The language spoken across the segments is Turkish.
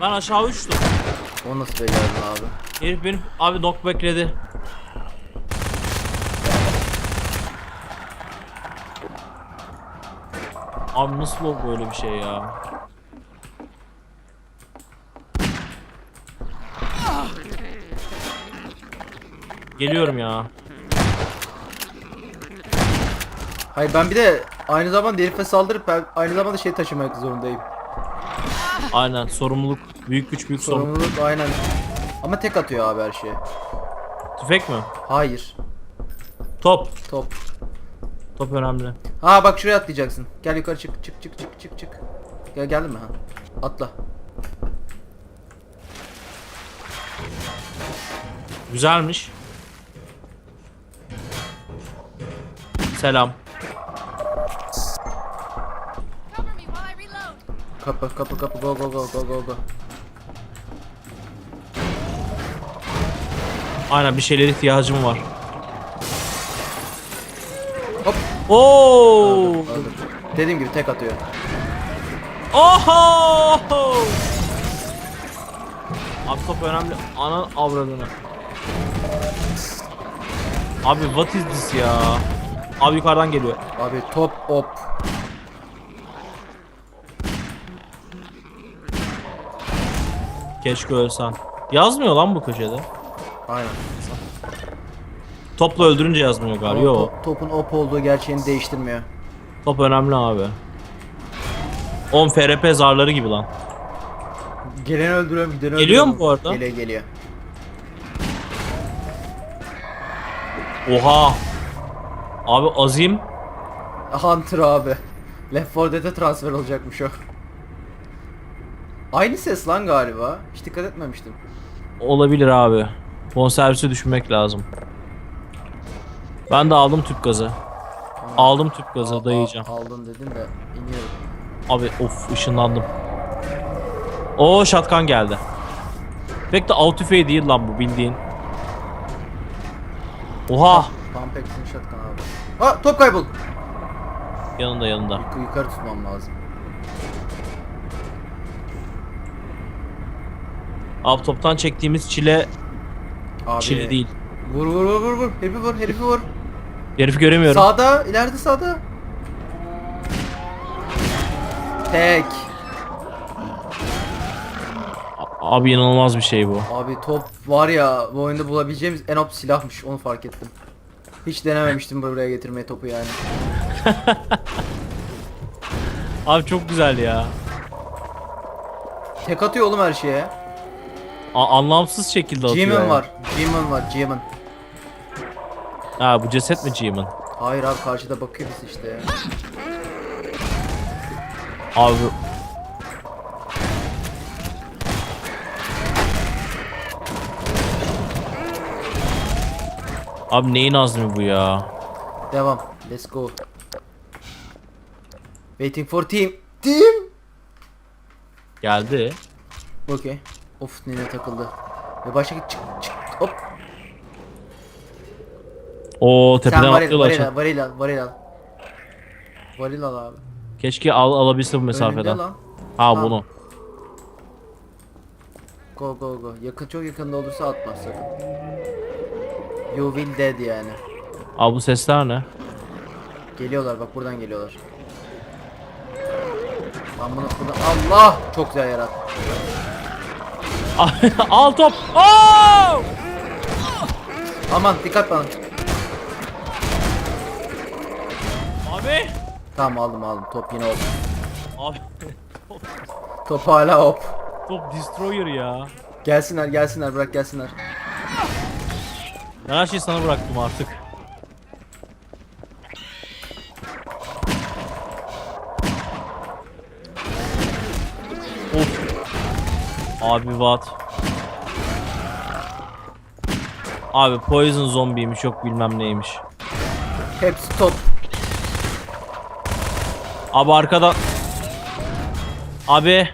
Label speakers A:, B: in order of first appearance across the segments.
A: Ben aşağı uçtum.
B: O nasıl becerdin abi?
A: Herif benim abi knockbackledi. Abi nasıl oldu böyle bir şey ya? Geliyorum ya.
B: Hayır ben bir de aynı zamanda herife saldırıp ben aynı zamanda şey taşımak zorundayım.
A: Aynen sorumluluk büyük güç büyük sorumluluk.
B: Sorumluluk aynen. Ama tek atıyor abi her şeye.
A: Tüfek mi?
B: Hayır.
A: Top.
B: Top.
A: Top önemli.
B: Ha bak şuraya atlayacaksın. Gel yukarı çık çık çık çık çık çık. Gel geldin mi ha? Atla.
A: Güzelmiş. Selam.
B: Kapı kapı kapı go go go go go go.
A: Aynen bir şeylere ihtiyacım var.
B: Hop.
A: Oo!
B: Öldüm. Dediğim gibi tek atıyor.
A: Oho! Abi top önemli. Ana avradını. Abi what is this ya? Abi yukarıdan geliyor.
B: Abi top op.
A: Keşke ölsen. Yazmıyor lan bu köşede.
B: Aynen.
A: Topla öldürünce yazmıyor galiba.
B: Ama
A: Yo.
B: top- topun op olduğu gerçeğini değiştirmiyor.
A: Top önemli abi. 10 FRP zarları gibi lan.
B: Geleni öldürüyorum, gideni
A: Geliyor
B: öldürüyorum.
A: mu bu arada?
B: Geliyor geliyor.
A: Oha. Abi azim.
B: Hunter abi. Left 4 Dead'e transfer olacakmış o. Aynı ses lan galiba. Hiç dikkat etmemiştim.
A: Olabilir abi. Bonservisi düşünmek lazım. Ben de aldım tüp gazı. Aldım tüp gazı
B: Al-
A: dayayacağım.
B: al- Aldın dedin de iniyorum.
A: Abi of ışınlandım. O shotgun geldi. Pek de av tüfeği değil lan bu bildiğin. Oha.
B: Pump action shotgun abi. Ha top kayboldu.
A: Yanında yanında.
B: Yuk- yukarı tutmam lazım.
A: Abi toptan çektiğimiz çile
B: Abi.
A: çile değil.
B: Vur vur vur vur vur. Herifi vur herifi vur.
A: Herifi göremiyorum.
B: Sağda ileride sağda. Tek.
A: A- Abi inanılmaz bir şey bu.
B: Abi top var ya bu oyunda bulabileceğimiz en op silahmış onu fark ettim. Hiç denememiştim buraya getirmeye topu yani.
A: Abi çok güzel ya.
B: Tek atıyor oğlum her şeye.
A: A- anlamsız şekilde atıyor.
B: G-Man
A: yani.
B: var. G-Man var. G-Man.
A: Ha bu ceset mi G-Man?
B: Hayır abi karşıda bakıyor biz işte ya.
A: Abi Abi neyin azmi bu ya?
B: Devam. Let's go. Waiting for team. Team.
A: Geldi.
B: Okey. Of nene takıldı. Ve başka çık çık hop.
A: O
B: Sen
A: tepeden
B: varil
A: atlıyorlar.
B: varil
A: aşağı.
B: al varil al varil al. Varil al abi.
A: Keşke al alabilse bu
B: Önünde
A: mesafeden.
B: lan.
A: Ha
B: Ha.
A: bunu.
B: Go go go. Yakın çok yakında olursa atma sakın. You will dead yani.
A: Abi bu sesler ne?
B: Geliyorlar bak buradan geliyorlar. Ben bunu buradan Allah çok güzel yarattı.
A: Al top. Oo!
B: Aman dikkat bana.
A: Abi.
B: Tamam aldım aldım. Top yine hop.
A: Abi
B: Top hala hop.
A: top destroyer ya.
B: Gelsinler gelsinler bırak gelsinler.
A: Ben her şeyi sana bıraktım artık. Of. Abi what? Abi poison zombiymiş yok bilmem neymiş.
B: Hepsi top.
A: Abi arkada. Abi.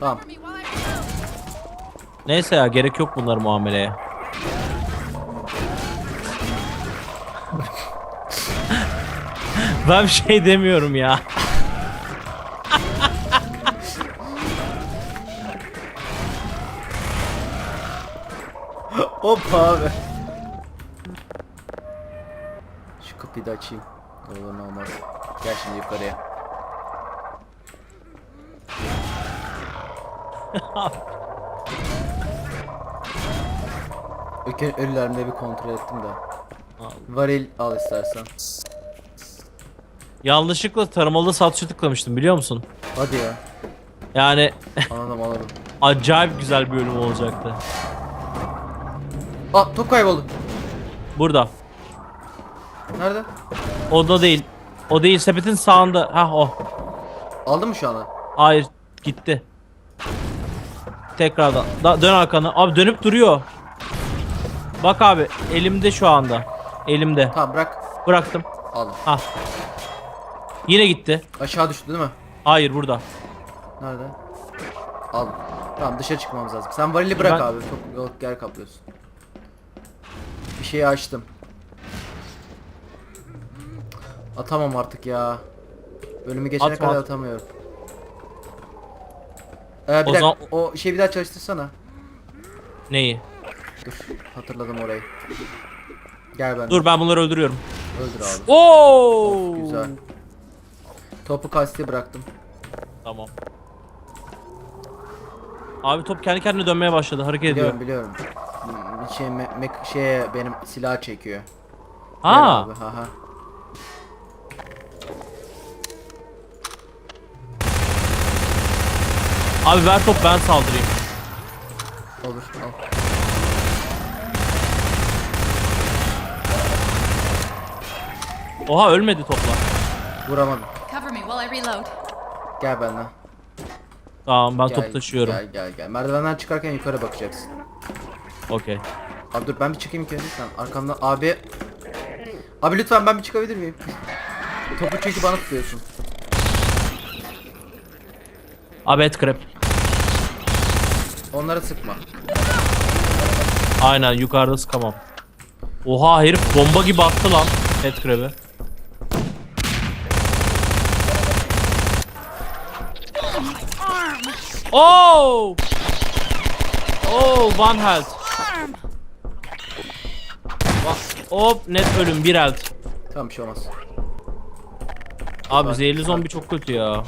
B: Tamam.
A: Neyse ya gerek yok bunlar muameleye. ben bir şey demiyorum ya.
B: Şu kapıyı da açayım. Olur ne olmaz. Gel şimdi yukarıya. Öken ölülerimde bir kontrol ettim de. Varil al istersen.
A: Yanlışlıkla tarımalı satışa tıklamıştım biliyor musun?
B: Hadi ya.
A: Yani
B: Anladım anladım.
A: acayip güzel bir bölüm olacaktı.
B: Aa top kayboldu.
A: Burada.
B: Nerede?
A: O da değil. O değil sepetin sağında. Hah o.
B: Aldın mı şu anda?
A: Hayır gitti. Tekrardan. Da, dön arkanı. Abi dönüp duruyor. Bak abi elimde şu anda. Elimde.
B: Tamam bırak.
A: Bıraktım.
B: Aldım.
A: Ah. Yine gitti.
B: Aşağı düştü değil mi?
A: Hayır burada.
B: Nerede? Aldım. Tamam dışarı çıkmamız lazım. Sen varili bırak
A: Ben-
B: abi. Çok yer kaplıyorsun. Bir şeyi açtım. Atamam artık ya. Bölümü geçene
A: Atma,
B: kadar
A: at.
B: atamıyorum. Ee, bir
A: O
B: dakika,
A: zaman-
B: o şeyi bir daha çalıştırsana.
A: Neyi?
B: Dur hatırladım orayı. Gel ben.
A: Dur ben bunları öldürüyorum.
B: Öldür abi.
A: Oo!
B: Güzel. Topu kasti bıraktım.
A: Tamam. Abi top kendi kendine dönmeye başladı. Hareket ediyor.
B: Biliyorum biliyorum. Şey me- mek- şeye benim silah çekiyor.
A: Ha.
B: abi, ha ha.
A: Abi ver top ben saldırayım.
B: Olur al.
A: Oha ölmedi topla.
B: Vuramadım.
C: Cover me while I reload.
B: Gel benden.
A: Tamam ben
B: Gel,
A: top taşıyorum.
B: Gel gel gel. Merdivenden çıkarken yukarı bakacaksın.
A: Okey.
B: Abi dur ben bir çıkayım ki sen arkamdan abi. Abi lütfen ben bir çıkabilir miyim? Topu çünkü bana tutuyorsun.
A: Abi et krep.
B: Onlara sıkma.
A: Aynen yukarıda sıkamam. Oha herif bomba gibi attı lan et krebi. Oh! Oh, one health. Va- Hop net ölüm bir health.
B: Tamam bir şey olmaz.
A: Abi zehirli zombi çok kötü ya.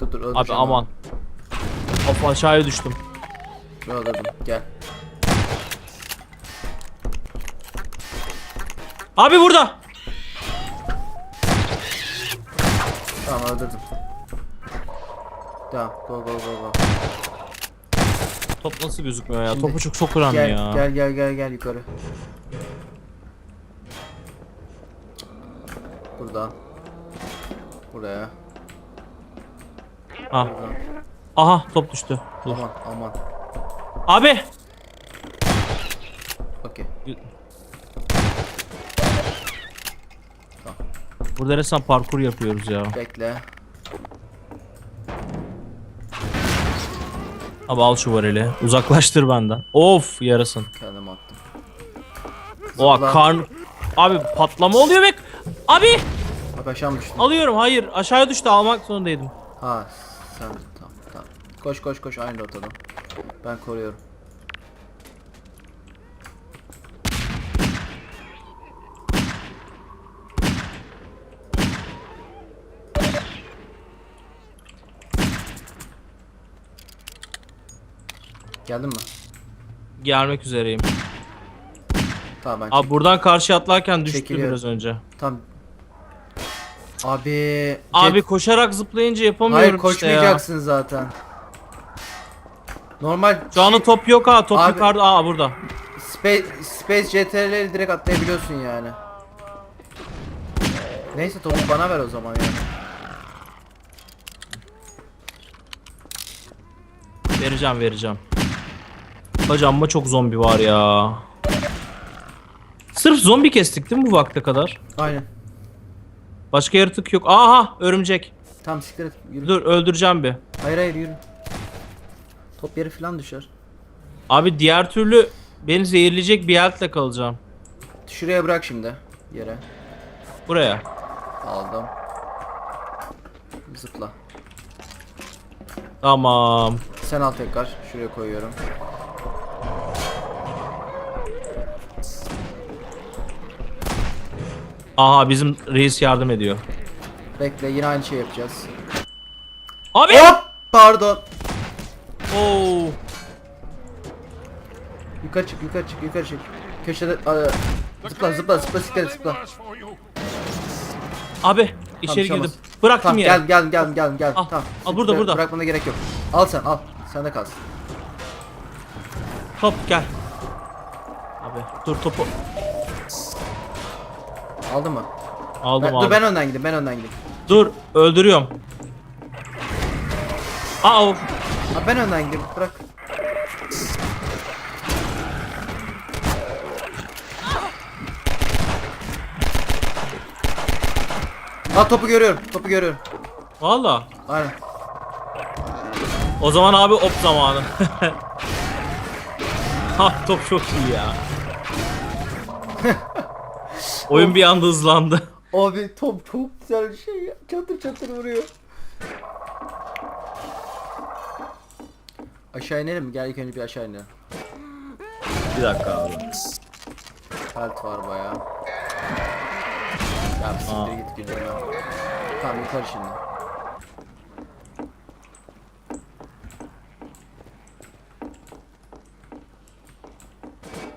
B: Dur dur öldüreceğim
A: Abi aman. Hop aşağıya düştüm.
B: Öldürdüm gel.
A: Abi burada.
B: Tamam öldürdüm. Tamam go go go go.
A: Top nasıl gözükmüyor ya?
B: Şimdi-
A: Topu çok çok önemli
B: Gel
A: ya.
B: gel gel gel gel yukarı. Buradan. Buraya.
A: Ha.
B: Buradan.
A: Aha top düştü. Dur.
B: Aman aman.
A: Abi.
B: Okey.
A: Burada resmen parkur yapıyoruz ya.
B: Bekle.
A: Abi al şu varili. Uzaklaştır benden. Of yarasın.
B: Kendim attım.
A: Oha karn... Abi patlama oluyor bek. Abi
B: Bak aşağı mı düştün?
A: alıyorum hayır aşağıya düştü almak zorundaydım.
B: Ha sen. Koş koş koş aynı rotadan. Ben koruyorum. Geldin mi?
A: Gelmek üzereyim.
B: Tamam ben
A: Abi buradan karşı atlarken düştü
B: Çekiliyorum.
A: biraz önce.
B: Tam Abi
A: Abi koşarak zıplayınca yapamıyorum
B: hayır
A: işte ya.
B: koşmayacaksın zaten. Normal
A: Şu anda top yok ha top
B: Abi-
A: yukarıda. Aa burada.
B: Space, Space CTRL'leri direkt atlayabiliyorsun yani. Neyse topu bana ver o zaman yani.
A: Vereceğim vereceğim. Hocam ama çok zombi var ya. Sırf zombi kestik değil mi bu vakte kadar?
B: Aynen.
A: Başka yaratık yok. Aha örümcek.
B: Tam siktir et yürü.
A: Dur öldüreceğim bir.
B: Hayır hayır yürü. Top yeri falan düşer.
A: Abi diğer türlü beni zehirleyecek bir yerle kalacağım.
B: Şuraya bırak şimdi. Yere.
A: Buraya.
B: Aldım. Zıpla.
A: Tamam.
B: Sen al tekrar. Şuraya koyuyorum.
A: Aha bizim reis yardım ediyor.
B: Bekle yine aynı şey yapacağız.
A: Abi!
B: Hop! Pardon.
A: Oo.
B: Yukarı çık, yukarı çık, yukarı çık. Köşede aa, zıpla, zıpla, zıpla, zıpla, zıpla.
A: Abi içeri
B: şey
A: girdim. Bıraktım
B: Tamam,
A: yere.
B: gel, gel, gel, gel, gel.
A: Al,
B: Tamam.
A: al, burada,
B: Bırak-
A: burada.
B: Bırakmana gerek yok. Al sen, al. Sende kalsın.
A: Top gel. Abi dur topu.
B: Aldın mı?
A: Aldım
B: Ben,
A: abi.
B: dur ben önden gideyim, ben önden gideyim.
A: Dur öldürüyorum. Aa o-
B: Ha, ben önden gideyim, bırak. Ha topu görüyorum, topu görüyorum.
A: Valla.
B: Aynen.
A: O zaman abi op zamanı. ha top çok iyi ya. Oyun bir anda hızlandı.
B: Abi top çok güzel bir şey ya. Çatır çatır vuruyor. Aşağı inelim mi? Gel ilk önce bir aşağı inelim.
A: Bir dakika abi.
B: Health var bayağı. Ya siktir git gidiyorum ya. Tamam yukarı şimdi.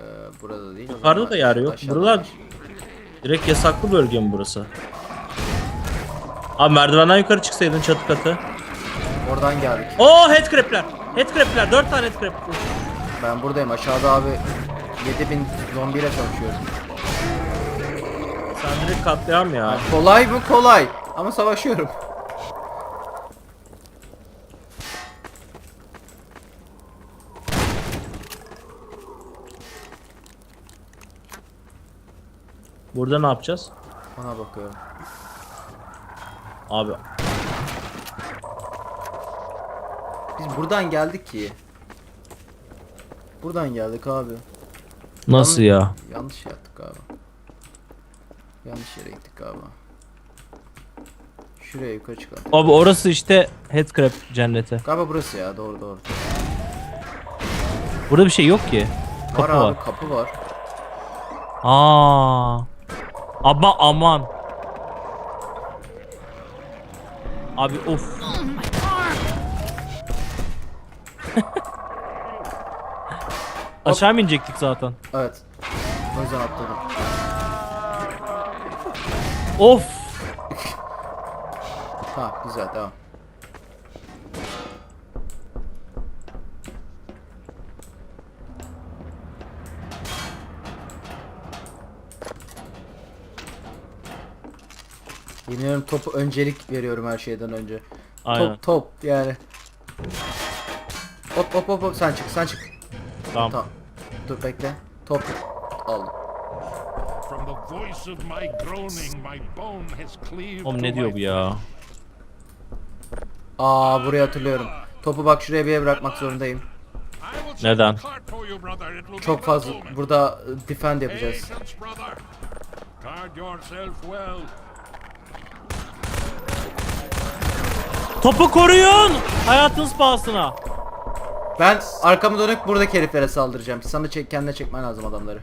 B: Ee, burada değil.
A: Yukarıda da yer yok.
B: aşağıda
A: Buralar
B: var.
A: direkt yasaklı bölge mi burası? Abi merdivenden yukarı çıksaydın çatı katı.
B: Oradan geldik.
A: Oo headcrab'ler. Headcrab'ler. 4 tane headcrab.
B: Ben buradayım. Aşağıda abi 7000 zombiyle çalışıyorum.
A: Sen direkt katliam ya.
B: Kolay mı? Kolay. Ama savaşıyorum.
A: Burada ne yapacağız?
B: Ona bakıyorum.
A: Abi
B: Biz buradan geldik ki. Buradan geldik abi.
A: nasıl ya?
B: Yanlış yaptık galiba. Yanlış yere gittik galiba. Şuraya yukarı çıkalım.
A: Abi orası işte headcrab cenneti.
B: Galiba burası ya doğru doğru.
A: Burada bir şey yok ki.
B: Var
A: Kapı
B: abi
A: var.
B: kapı var.
A: Aa. Ama aman. Abi of. Aşağı mı inecektik zaten?
B: Evet. O yüzden atladım.
A: Of.
B: Ha güzel devam. Yemin topu öncelik veriyorum her şeyden önce.
A: Aynen.
B: Top top yani. Hop hop hop hop sen çık sen çık.
A: Tamam.
B: Tamam. Dur bekle. Top aldım.
D: From the voice of my groaning, my bone has cleaved
A: Oğlum ne diyor bu ya?
B: Aa burayı hatırlıyorum. Topu bak şuraya bir yere bırakmak zorundayım.
A: Neden?
B: Çok fazla burada e, defend yapacağız.
A: Topu koruyun! Hayatınız pahasına.
B: Ben arkamı dönük buradaki heriflere saldıracağım. Sana çek kendine çekmen lazım adamları.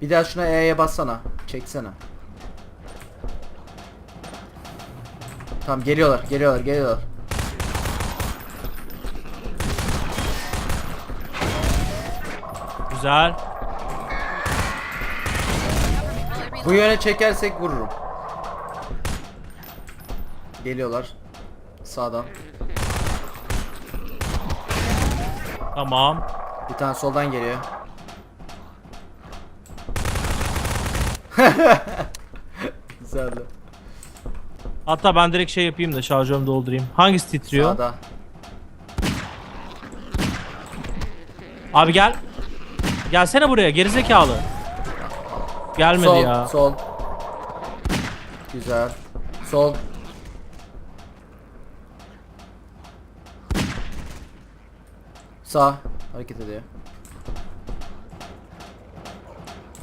B: Bir daha şuna E'ye bassana. Çeksene. Tamam geliyorlar, geliyorlar, geliyorlar.
A: Güzel.
B: Bu yöne çekersek vururum. Geliyorlar. Sağdan.
A: Tamam.
B: Bir tane soldan geliyor. Güzeldi.
A: Hatta ben direkt şey yapayım da şarjörümü doldurayım. Hangisi titriyor?
B: Sağda.
A: Abi gel. Gelsene buraya gerizekalı. Gelmedi
B: sol,
A: ya.
B: sol. Güzel. Sol. Sağ. Hareket ediyor.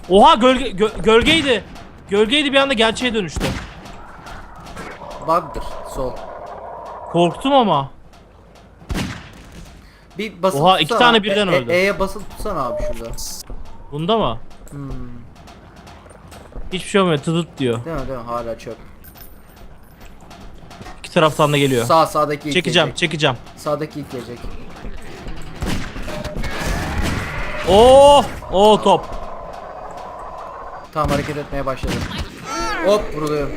A: Oha gölge gö- gölgeydi. Gölgeydi bir anda gerçeğe dönüştü.
B: Bug'dır. Sol.
A: Korktum ama.
B: Bir basılı
A: Oha, iki
B: tutsana.
A: tane birden
B: E- e-
A: öldü.
B: E'ye basılı tutsana abi şurada.
A: Bunda mı?
B: Hmm.
A: Hiçbir şey olmuyor. Tıdıt diyor.
B: Değil mi değil mi? Hala çöp.
A: İki taraftan da geliyor.
B: Sağ sağdaki ilk
A: Çekeceğim,
B: gelecek.
A: çekeceğim.
B: Sağdaki ilk gelecek.
A: Oo! Oo top.
B: Tamam hareket etmeye başladı. Hop vuruluyorum.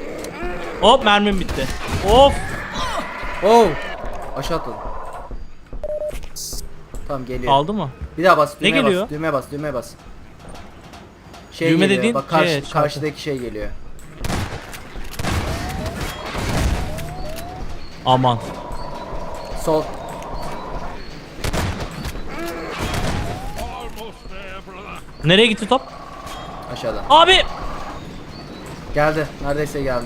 A: Hop mermim bitti. Of!
B: Oh! Aşağı atladım. Tamam geliyor.
A: Aldı mı?
B: Bir daha bas.
A: Ne
B: Düğmeye
A: geliyor?
B: bas. Düğmeye bas. Düğmeye bas. Şey
A: Düğme
B: geliyor.
A: dediğin
B: Bak karşı,
A: şey, çarpı.
B: karşıdaki şey geliyor.
A: Aman.
B: Sol.
A: Nereye gitti top?
B: Aşağıda.
A: Abi!
B: Geldi. Neredeyse geldi.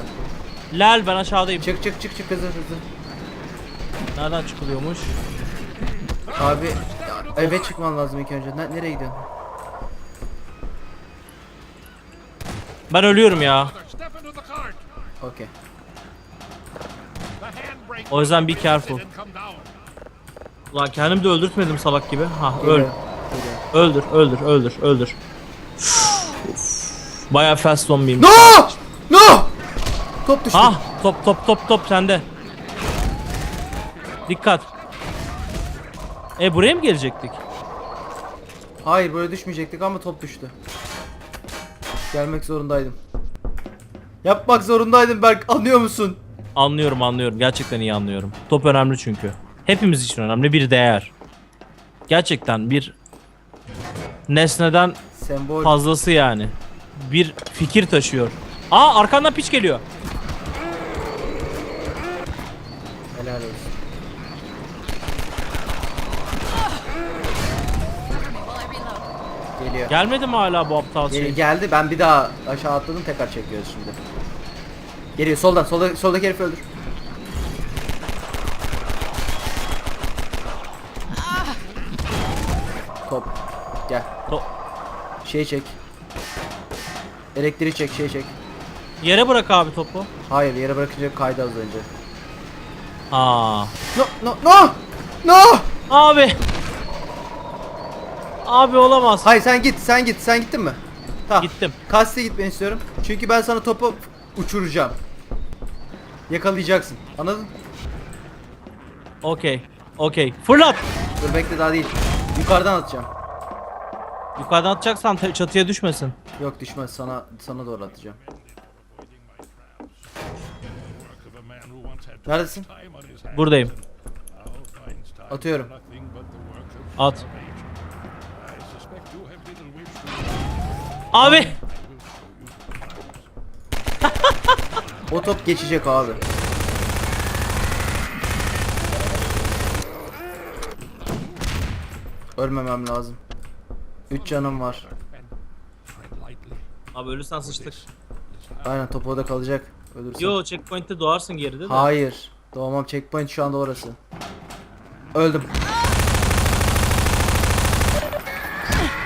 A: Lel ben aşağıdayım.
B: Çık çık çık çık hızlı hızlı.
A: Nereden çıkılıyormuş?
B: Abi ya, eve çıkman lazım ilk önce. Ne, nereye gidiyorsun?
A: Ben ölüyorum ya.
D: Step into the cart.
B: Okey.
D: The handbrake.
A: O yüzden be careful.
D: come down.
A: Ulan kendimi de öldürtmedim salak gibi. Ha öl.
B: Geliyor, geliyor.
A: Öldür, öldür, öldür, öldür. Baya fast zombiyim.
B: No! No! Top düştü.
A: Ah, top top top top sende. Dikkat. E buraya mı gelecektik?
B: Hayır böyle düşmeyecektik ama top düştü. Gelmek zorundaydım. Yapmak zorundaydım Berk anlıyor musun?
A: Anlıyorum anlıyorum. Gerçekten iyi anlıyorum. Top önemli çünkü. Hepimiz için önemli bir değer. Gerçekten bir nesneden
B: Sembol.
A: fazlası yani. Bir fikir taşıyor. Aa arkandan piç geliyor.
B: Helal olsun. Geliyor.
A: Gelmedi mi hala bu aptal
B: Gel-
A: şey?
B: geldi ben bir daha aşağı atladım tekrar çekiyoruz şimdi. Geliyor soldan solda, soldaki herifi öldür. Top. Gel.
A: To-
B: Şey çek. Elektriği çek şey çek.
A: Yere bırak abi topu.
B: Hayır yere bırakınca kaydı az önce.
A: Aa.
B: No no no! No!
A: Abi. Abi olamaz.
B: Hayır sen git sen git sen gittin mi? Tamam.
A: Gittim.
B: Kaste gitmeni istiyorum. Çünkü ben sana topu uçuracağım. Yakalayacaksın. Anladın?
A: Okey. Okey. Fırlat.
B: Dur bekle daha değil. Yukarıdan atacağım.
A: Yukarıdan atacaksan te- çatıya düşmesin.
B: Yok düşmez sana sana doğru atacağım. Neredesin?
A: Buradayım.
B: Atıyorum.
A: At. Abi.
B: O top geçecek abi. Ölmemem lazım. 3 canım var.
A: Abi ölürsen sıçtık.
B: Aynen top orada kalacak. Ölürsün.
A: Yo checkpoint'te doğarsın geride de.
B: Hayır. Doğmam checkpoint şu anda orası. Öldüm.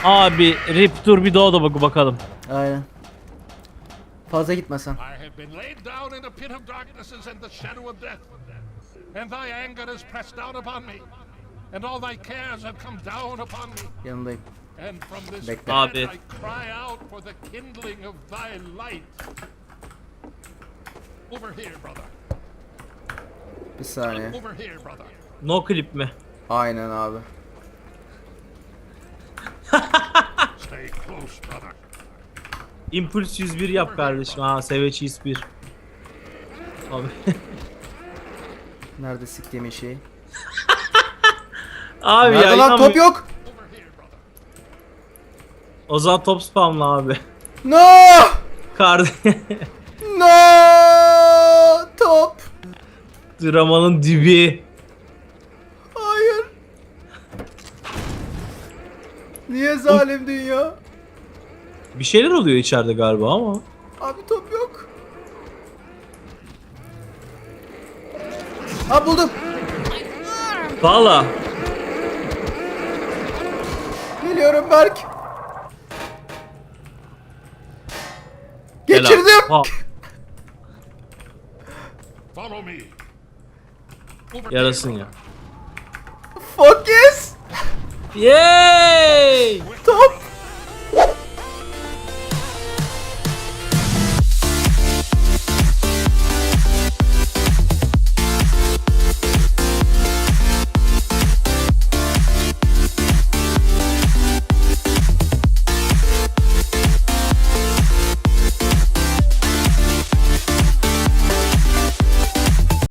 A: Abi rip dur bir doğ da bak bakalım.
B: Aynen. Fazla gitmesen.
D: I have been laid down in a pit of darknesses and the shadow of death. And thy anger has pressed down upon me. And all thy cares have come down upon me.
B: Yanındayım.
D: And from this
B: Bekle.
A: Abi.
D: I cry out for the kindling of thy light. Over here, brother.
B: Bir saniye.
A: No clip mi?
B: Aynen abi.
D: Stay close, brother.
A: Impulse 101 yap kardeşim. Ha Savage 101. Abi.
B: Nerede siktiğimin şeyi?
A: abi ya
B: Nerede lan top yok?
A: O zaman top spamla abi.
B: No!
A: Kardeş.
B: No! Top!
A: Dramanın dibi.
B: Hayır. Niye zalim dünya?
A: Bir şeyler oluyor içeride galiba ama.
B: Abi top yok. Ha buldum.
A: Valla.
B: Geliyorum Berk. geçirdim.
A: Ha. Yarasın ya.
B: Focus. Yay!
A: Top.